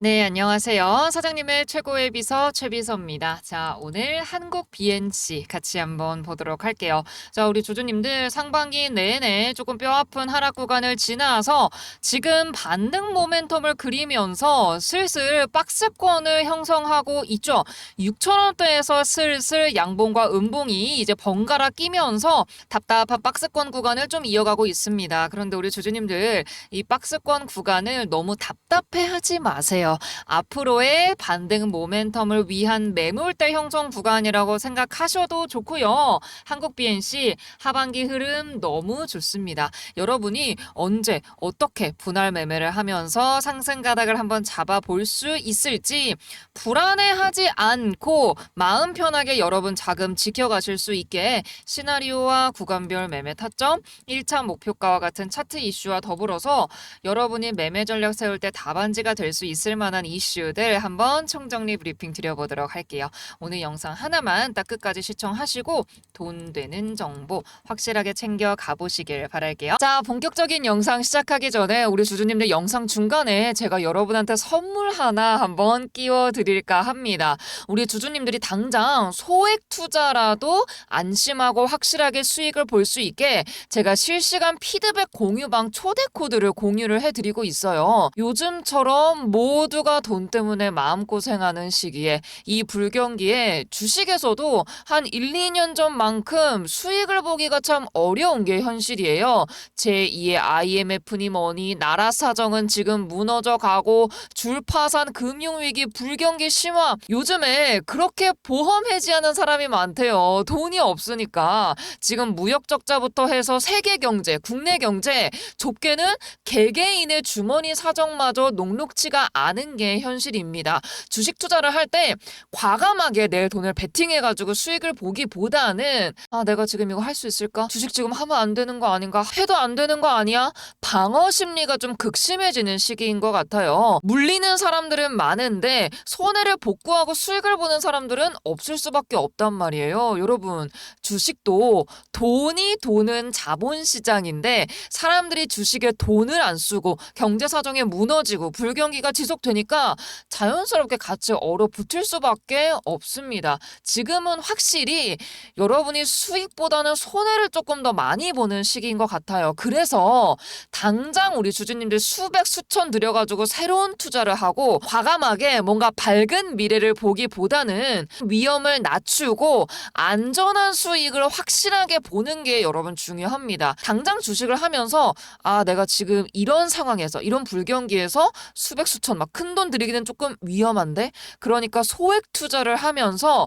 네, 안녕하세요. 사장님의 최고의 비서 최비서입니다. 자, 오늘 한국 BNC 같이 한번 보도록 할게요. 자, 우리 주주님들 상반기 내내 조금 뼈아픈 하락 구간을 지나서 지금 반등 모멘텀을 그리면서 슬슬 박스권을 형성하고 있죠. 6천원대에서 슬슬 양봉과 음봉이 이제 번갈아 끼면서 답답한 박스권 구간을 좀 이어가고 있습니다. 그런데 우리 주주님들 이 박스권 구간을 너무 답답해하지 마세요. 앞으로의 반등 모멘텀을 위한 매물대 형성 구간이라고 생각하셔도 좋고요. 한국 BNC 하반기 흐름 너무 좋습니다. 여러분이 언제 어떻게 분할 매매를 하면서 상승 가닥을 한번 잡아볼 수 있을지 불안해하지 않고 마음 편하게 여러분 자금 지켜가실 수 있게 시나리오와 구간별 매매 타점, 1차 목표가와 같은 차트 이슈와 더불어서 여러분이 매매 전략 세울 때 답안지가 될 수 있을 만한 이슈들 한번 총정리 브리핑 드려보도록 할게요. 오늘 영상 하나만 딱 끝까지 시청하시고 돈 되는 정보 확실하게 챙겨 가보시길 바랄게요. 자, 본격적인 영상 시작하기 전에 우리 주주님들 영상 중간에 제가 여러분한테 선물 하나 한번 끼워 드릴까 합니다. 우리 주주님들이 당장 소액 투자라도 안심하고 확실하게 수익을 볼 수 있게 제가 실시간 피드백 공유방 초대 코드를 공유를 해드리고 있어요. 요즘처럼 모두가 돈 때문에 마음고생하는 시기에 이 불경기에 주식에서도 한 1, 2년 전만큼 수익을 보기가 참 어려운 게 현실이에요. 제2의 IMF니 뭐니 나라 사정은 지금 무너져 가고 줄파산 금융위기 불경기 심화 요즘에 그렇게 보험 해지하는 사람이 많대요. 돈이 없으니까 지금 무역 적자부터 해서 세계 경제, 국내 경제 좁게는 개개인의 주머니 사정마저 녹록치가 않은 게 현실입니다. 주식 투자를 할 때 과감하게 내 돈을 베팅해가지고 수익을 보기보다는 아 내가 지금 이거 할 수 있을까? 주식 지금 하면 안 되는 거 아닌가? 해도 안 되는 거 아니야? 방어 심리가 좀 극심해지는 시기인 것 같아요. 물리는 사람들은 많은데 손해를 복구하고 수익을 보는 사람들은 없을 수밖에 없단 말이에요. 여러분 주식도 돈이 도는 자본시장인데 사람들이 주식에 돈을 안 쓰고 경제 사정에 무너지고 불경기가 지속되 니까 자연스럽게 같이 얼어붙을 수밖에 없습니다. 지금은 확실히 여러분이 수익보다는 손해를 조금 더 많이 보는 시기인 것 같아요. 그래서 당장 우리 주주님들 수백 수천 들여가지고 새로운 투자를 하고 과감하게 뭔가 밝은 미래를 보기보다는 위험을 낮추고 안전한 수익을 확실하게 보는 게 여러분 중요합니다. 당장 주식을 하면서 아 내가 지금 이런 상황에서 이런 불경기에서 수백 수천 막큰 돈 들이기는 조금 위험한데 그러니까 소액 투자를 하면서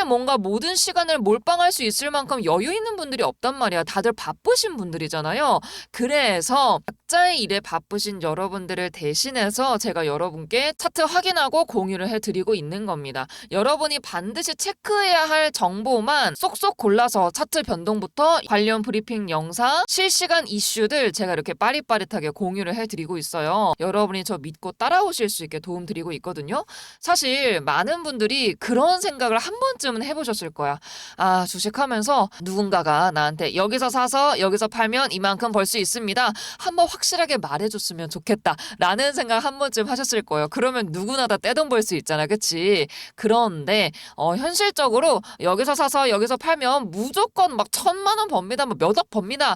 하루에 뭔가 모든 시간을 몰빵할 수 있을 만큼 여유 있는 분들이 없단 말이야. 다들 바쁘신 분들이잖아요. 그래서 각자의 일에 바쁘신 여러분들을 대신해서 제가 여러분께 차트 확인하고 공유를 해드리고 있는 겁니다. 여러분이 반드시 체크해야 할 정보만 쏙쏙 골라서 차트 변동부터 관련 브리핑 영상, 실시간 이슈들 제가 이렇게 빠릿빠릿하게 공유를 해드리고 있어요. 여러분이 저 믿고 따라오실 수 있게 도움드리고 있거든요. 사실 많은 분들이 그런 생각을 한 번쯤은 해보셨을 거야. 아, 주식하면서 누군가가 나한테 여기서 사서 여기서 팔면 이만큼 벌 수 있습니다. 한번 확실하게 말해줬으면 좋겠다. 라는 생각 한 번쯤 하셨을 거예요. 그러면 누구나 다 떼돈 벌 수 있잖아. 그치? 그런데, 어, 현실적으로 여기서 사서 여기서 팔면 무조건 막 천만 원 법니다. 뭐 몇억 법니다.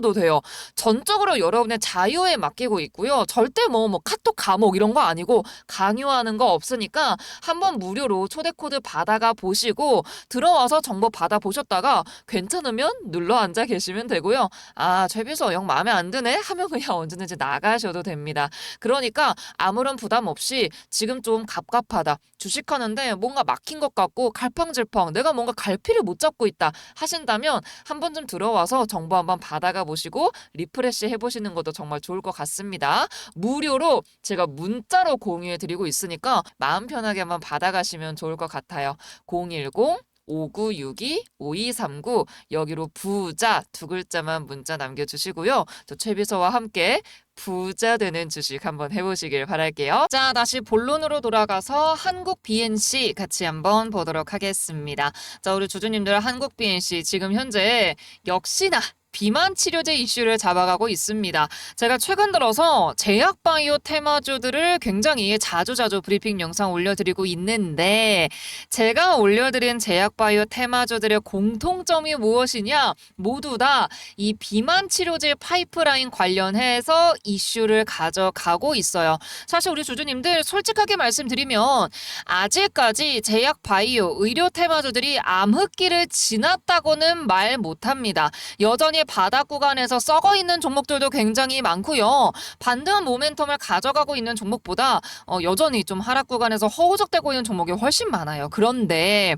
도 돼요. 전적으로 여러분의 자유에 맡기고 있고요. 절대 뭐, 뭐 카톡 감옥 이런 거 아니고 강요하는 거 없으니까 한번 무료로 초대 코드 받아가 보시고 들어와서 정보 받아 보셨다가 괜찮으면 눌러 앉아 계시면 되고요. 아, 최비서 영 마음에 안 드네 하면 그냥 언제든지 나가셔도 됩니다. 그러니까 아무런 부담 없이 지금 좀 갑갑하다. 주식하는데 뭔가 막힌 것 같고 갈팡질팡 내가 뭔가 갈피를 못 잡고 있다 하신다면 한 번쯤 들어와서 정보 한번 받아가 보시고 리프레시 해보시는 것도 정말 좋을 것 같습니다. 무료로 제가 문자로 공유해 드리고 있으니까 마음 편하게 한번 받아가시면 좋을 것 같아요. 010 5962-5239 여기로 부자 두 글자만 문자 남겨주시고요. 저 최비서와 함께 부자 되는 주식 한번 해보시길 바랄게요. 자, 다시 본론으로 돌아가서 한국 BNC 같이 한번 보도록 하겠습니다. 자, 우리 주주님들 한국 BNC 지금 현재 역시나 비만 치료제 이슈를 잡아가고 있습니다. 제가 최근 들어서 제약 바이오 테마주들을 굉장히 자주자주 브리핑 영상 올려드리고 있는데 제가 올려드린 제약 바이오 테마주들의 공통점이 무엇이냐? 모두 다 이 비만 치료제 파이프라인 관련해서 이슈를 가져가고 있어요. 사실 우리 주주님들 솔직하게 말씀드리면 아직까지 제약 바이오 의료 테마주들이 암흑기를 지났다고는 말 못합니다. 여전히 바닥 구간에서 썩어 있는 종목들도 굉장히 많고요. 반등한 모멘텀을 가져가고 있는 종목보다 어, 여전히 좀 하락 구간에서 허우적대고 있는 종목이 훨씬 많아요. 그런데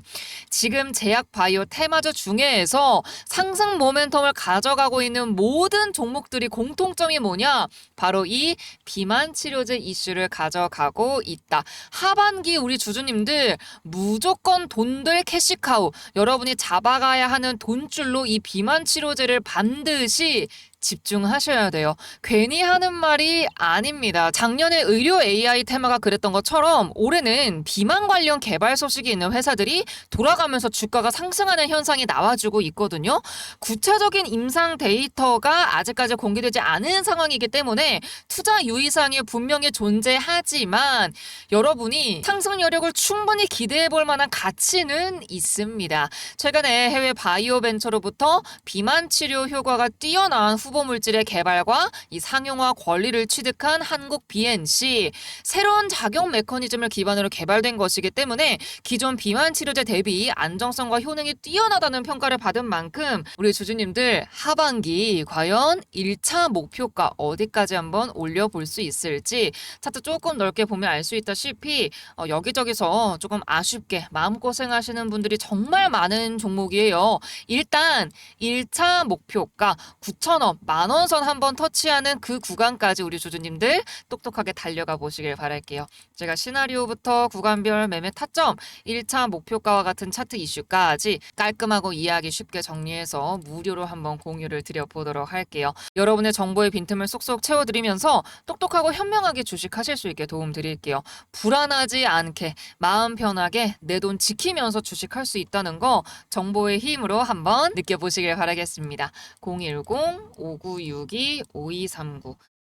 지금 제약 바이오 테마주 중에서 상승 모멘텀을 가져가고 있는 모든 종목들이 공통점이 뭐냐? 바로 이 비만 치료제 이슈를 가져가고 있다. 하반기 우리 주주님들 무조건 돈들 캐시카우 여러분이 잡아가야 하는 돈줄로 이 비만 치료제를 반드시 집중하셔야 돼요. 괜히 하는 말이 아닙니다. 작년에 의료 AI 테마가 그랬던 것처럼 올해는 비만 관련 개발 소식이 있는 회사들이 돌아가면서 주가가 상승하는 현상이 나와주고 있거든요. 구체적인 임상 데이터가 아직까지 공개되지 않은 상황이기 때문에 투자 유의사항이 분명히 존재하지만 여러분이 상승 여력을 충분히 기대해 볼 만한 가치는 있습니다. 최근에 해외 바이오 벤처로부터 비만 치료 효과가 뛰어난 후보 물질의 개발과 이 상용화 권리를 취득한 한국 BNC 새로운 작용 메커니즘을 기반으로 개발된 것이기 때문에 기존 비만 치료제 대비 안정성과 효능이 뛰어나다는 평가를 받은 만큼 우리 주주님들 하반기 과연 1차 목표가 어디까지 한번 올려볼 수 있을지 차트 조금 넓게 보면 알 수 있다시피 어, 여기저기서 조금 아쉽게 마음고생하시는 분들이 정말 많은 종목이에요. 일단 1차 목표가 9,000원, 만원 선 한번 터치하는 그 구간까지 우리 주주님들 똑똑하게 달려가 보시길 바랄게요. 제가 시나리오부터 구간별 매매 타점, 1차 목표가와 같은 차트 이슈까지 깔끔하고 이해하기 쉽게 정리해서 무료로 한번 공유를 드려보도록 할게요. 여러분의 정보의 빈틈을 쏙쏙 채워드리면서 똑똑하고 현명하게 주식하실 수 있게 도움드릴게요. 불안하지 않게 마음 편하게 내 돈 지키면서 주식할 수 있다는 거 정보의 힘으로 한번 느껴보시길 바라겠습니다. 010-5962-5239